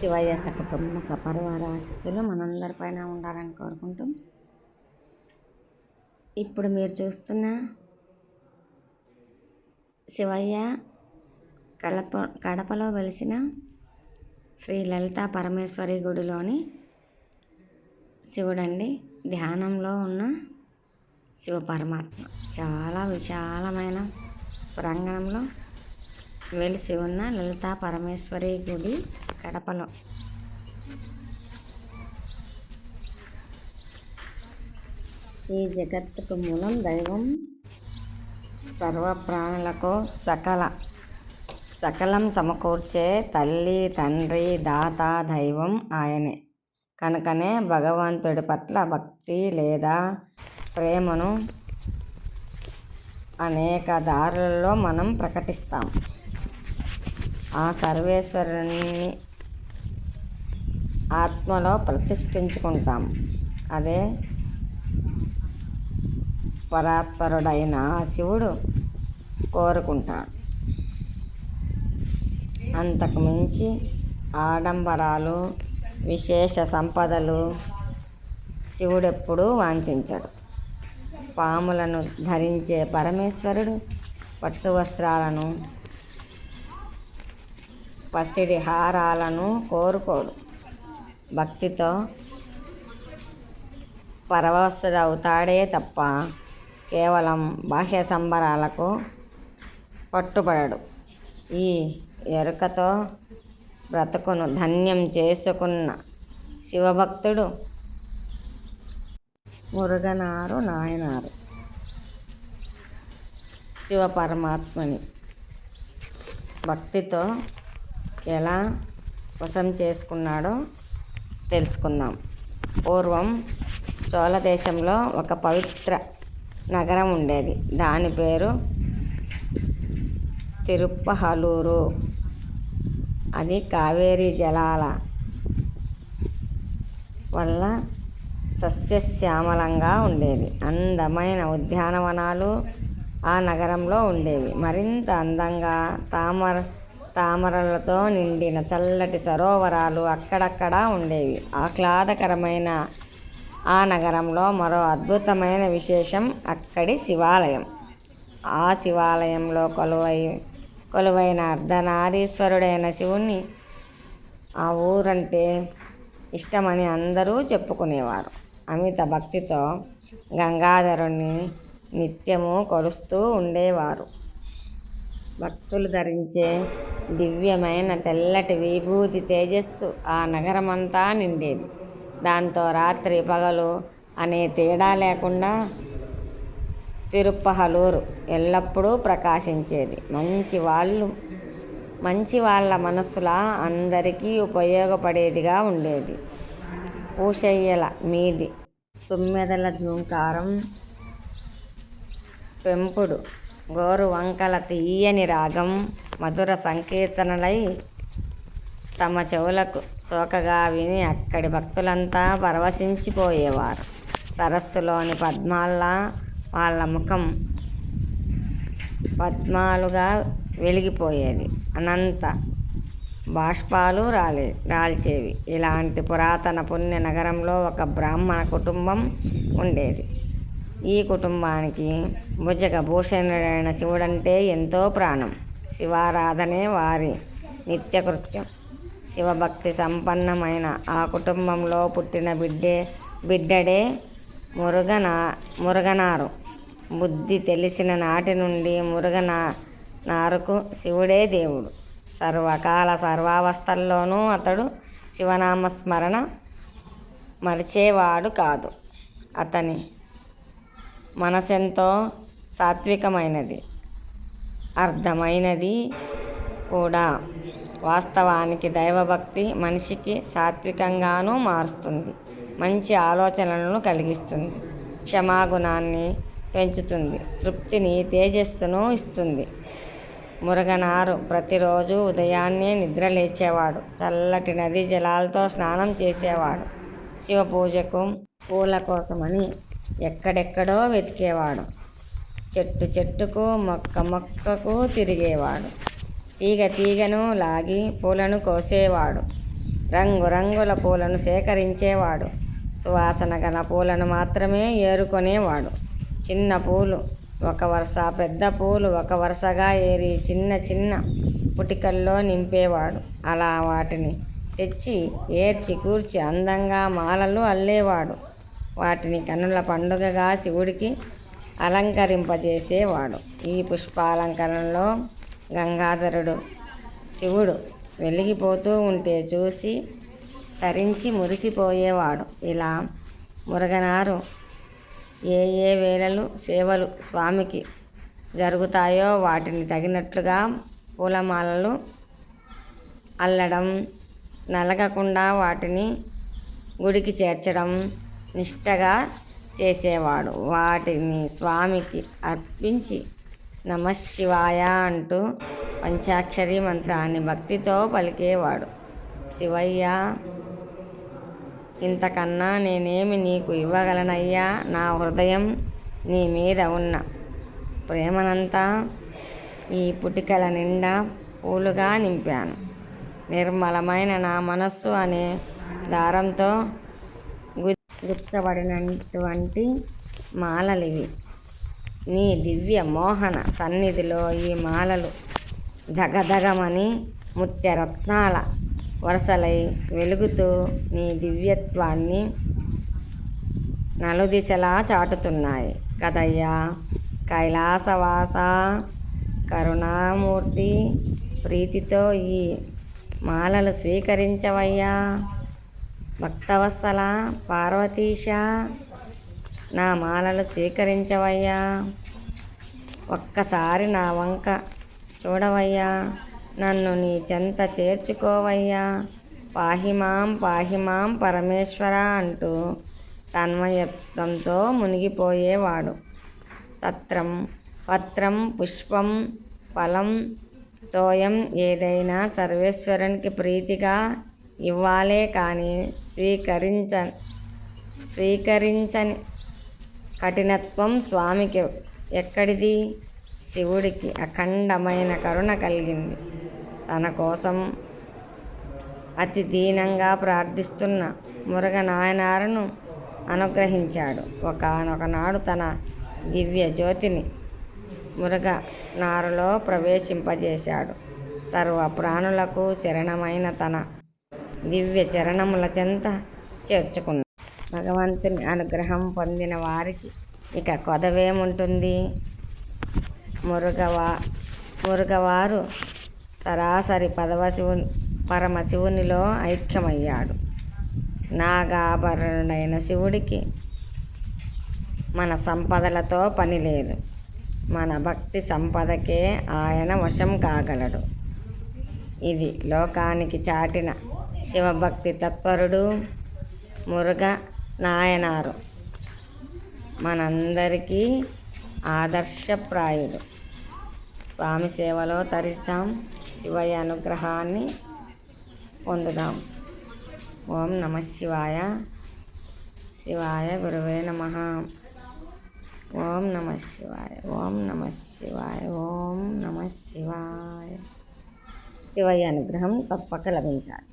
శివయ్య సకుటుంబ సపరివార ఆశస్సులు మనందరిపైన ఉండాలని కోరుకుంటూ ఇప్పుడు మీరు చూస్తున్న శివయ్య కడప కడపలో వెలిసిన శ్రీ లలితా పరమేశ్వరి గుడిలోని శివుడండి. ధ్యానంలో ఉన్న శివ పరమాత్మ. చాలా విశాలమైన ప్రాంగణంలో వెలిసి ఉన్న లలితా పరమేశ్వరి గుడి కడపలో. ఈ జగత్తుకు మూలం దైవం సర్వ ప్రాణులకు సకల సకలం సమకూర్చే తల్లి తండ్రి దాత దైవం ఆయనే. కనుకనే భగవంతుడి పట్ల భక్తి లేదా ప్రేమను అనేక దారులలో మనం ప్రకటిస్తాం. ఆ సర్వేశ్వరుని ఆత్మలో ప్రతిష్ఠించుకుంటాం. అదే పరాత్పరుడైన ఆ శివుడు కోరుకుంటాడు. అంతకు మించి ఆడంబరాలు విశేష సంపదలు శివుడెప్పుడూ వాంఛించడు. పాములను ధరించే పరమేశ్వరుడు పట్టు వస్త్రాలను పసిడి హారాలను కోరుకోడు. భక్తితో పరవశుడవుతాడే తప్ప కేవలం బాహ్య సంబరాలకు పట్టుబడడు. ఈ ఎరుకతో బ్రతుకును ధన్యం చేసుకున్న శివభక్తుడు మురుగనారు నాయనారు. శివ పరమాత్మని భక్తితో ఎలా వశం చేసుకున్నాడో తెలుసుకుందాం. పూర్వం చోళ దేశంలో ఒక పవిత్ర నగరం ఉండేది. దాని పేరు తిరుప్పహలూరు. అది కావేరీ జలాల వల్ల సస్యశ్యామలంగా ఉండేది. అందమైన ఉద్యానవనాలు ఆ నగరంలో ఉండేవి. మరింత అందంగా తామర తామరలతో నిండిన చల్లటి సరోవరాలు అక్కడక్కడా ఉండేవి. ఆహ్లాదకరమైన ఆ నగరంలో మరో అద్భుతమైన విశేషం అక్కడి శివాలయం. ఆ శివాలయంలో కొలువై కొలువైన అర్ధనారీశ్వరుడైన శివుణ్ణి ఆ ఊరంటే ఇష్టమని అందరూ చెప్పుకునేవారు. అమిత భక్తితో గంగాధరుణ్ణి నిత్యము కొలుస్తూ ఉండేవారు. భక్తులు ధరించే దివ్యమైన తెల్లటి విభూతి తేజస్సు ఆ నగరమంతా నిండేది. దాంతో రాత్రి పగలు అనే తేడా లేకుండా తిరుప్పహలూరు ఎల్లప్పుడూ ప్రకాశించేది. మంచి వాళ్ళు మంచి వాళ్ళ మనసులా అందరికీ ఉపయోగపడేదిగా ఉండేది. పూషయ్యల మీది తుమ్మెదల జూంకారం పెంపుడు గోరు వంకల తీయని రాగం మధుర సంకీర్తనలై తమ చెవులకు సోకగా విని అక్కడి భక్తులంతా పరవశించిపోయేవారు. సరస్సులోని పద్మాల్లా వాళ్ళ ముఖం పద్మాలుగా వెలిగిపోయేది. అనంత బాష్పాలు రాలే రాల్చేవి. ఇలాంటి పురాతన పుణ్య నగరంలో ఒక బ్రాహ్మణ కుటుంబం ఉండేది. ఈ కుటుంబానికి భుజగ భూషణుడైన శివుడంటే ఎంతో ప్రాణం. శివారాధనే వారి నిత్యకృత్యం. శివభక్తి సంపన్నమైన ఆ కుటుంబంలో పుట్టిన బిడ్డే బిడ్డడే మురుగనా మురుగనారు. బుద్ధి తెలిసిన నాటి నుండి మురుగనా నారుకు శివుడే దేవుడు. సర్వకాల సర్వావస్థల్లోనూ అతడు శివనామస్మరణ మరిచేవాడు కాదు. అతని మనసెంతో సాత్వికమైనది. అర్థమైనది కూడా. వాస్తవానికి దైవభక్తి మనిషికి సాత్వికంగానూ మారుస్తుంది. మంచి ఆలోచనలను కలిగిస్తుంది. క్షమాగుణాన్ని పెంచుతుంది. తృప్తిని తేజస్సును ఇస్తుంది. మురగనారు ప్రతిరోజు ఉదయాన్నే నిద్ర లేచేవాడు చల్లటి నదీ జలాలతో స్నానం చేసేవాడు. శివ పూజకు పూల కోసమని ఎక్కడెక్కడో వెతికేవాడు. చెట్టు చెట్టుకు మొక్క మొక్కకు తిరిగేవాడు. తీగ తీగను లాగి పూలను కోసేవాడు. రంగురంగుల పూలను సేకరించేవాడు. సువాసన గల పూలను మాత్రమే ఏరుకొనేవాడు. చిన్న పూలు ఒక వరుస పెద్ద పూలు ఒక వరుసగా ఏరి చిన్న చిన్న పుటికల్లో నింపేవాడు. అలా వాటిని తెచ్చి ఏర్చి కూర్చి అందంగా మాలలు అల్లేవాడు. వాటిని కన్నుల పండుగగా శివుడికి అలంకరింపజేసేవాడు. ఈ పుష్పాలంకరణలో గంగాధరుడు శివుడు వెలిగిపోతూ ఉంటే చూసి తరించి మురిసిపోయేవాడు. ఇలా మురగనారు ఏ ఏ వేళలు సేవలు స్వామికి జరుగుతాయో వాటిని తగినట్లుగా పూలమాలలు అల్లడం నలగకుండా వాటిని గుడికి చేర్చడం నిష్టగా చేసేవాడు. వాటిని స్వామికి అర్పించి నమశివాయ అంటూ పంచాక్షరి మంత్రాన్ని భక్తితో పలికేవాడు. శివయ్య ఇంతకన్నా నేనేమి నీకు ఇవ్వగలనయ్యా? నా హృదయం నీ మీద ఉన్న ప్రేమనంతా ఈ పుటికల నిండా పూలుగా నింపాను. నిర్మలమైన నా మనస్సు అనే దారంతో గుచ్చబడినటువంటి మాలలివి. నీ దివ్య మోహన సన్నిధిలో ఈ మాలలు దగదగమని ముత్యరత్నాల వరుసలై వెలుగుతూ నీ దివ్యత్వాన్ని నలుదిశలా చాటుతున్నాయి. కదయ్యా కైలాసవాస కరుణామూర్తి ప్రీతితో ఈ మాలలు స్వీకరించవయ్యా. భక్తవత్సల పార్వతీశ నా మాలలు స్వీకరించవయ్యా. ఒక్కసారి నా వంక చూడవయ్యా. నన్ను నీ చెంత చేర్చుకోవయ్యా. పాహిమాం పాహిమాం పరమేశ్వర అంటూ తన్మయత్వంతో మునిగిపోయేవాడు. సత్రం పత్రం పుష్పం ఫలం తోయం ఏదైనా సర్వేశ్వరునికి ప్రీతిగా ఇవ్వాలే కానీ స్వీకరించ స్వీకరించని కఠినత్వం స్వామికి ఎక్కడిది? శివుడికి అఖండమైన కరుణ కలిగింది. తన కోసం అతి దీనంగా ప్రార్థిస్తున్న మురగనాయనారను అనుగ్రహించాడు. ఒకనొకనాడు తన దివ్య జ్యోతిని మురగ నారులో ప్రవేశింపజేశాడు. సర్వ ప్రాణులకు శరణమైన తన దివ్య చరణముల చెంత చేర్చుకున్నాడు భగవంతుని అనుగ్రహం పొందిన వారికి ఇక కొదవేముంటుంది? మురుగవా మురుగవారు సరాసరి పదవశివు పరమశివునిలో ఐక్యమయ్యాడు. నాగాభరణుడైన శివుడికి మన సంపదలతో పని లేదు. మన భక్తి సంపదకే ఆయన వశం కాగలడు. ఇది లోకానికి చాటిన శివభక్తి తత్పరుడు మురుగ నాయనారు. మనందరికీ ఆదర్శప్రాయుడు. స్వామి సేవలో తరిస్తాం. శివయ్య అనుగ్రహాన్ని పొందుదాం. ఓం నమ శివాయ. శివాయ గురువే నమ. ఓం నమ శివాయ. ఓం నమ శివాయ. ఓం నమ శివాయ. శివయ్య అనుగ్రహం తప్పక లభించాలి.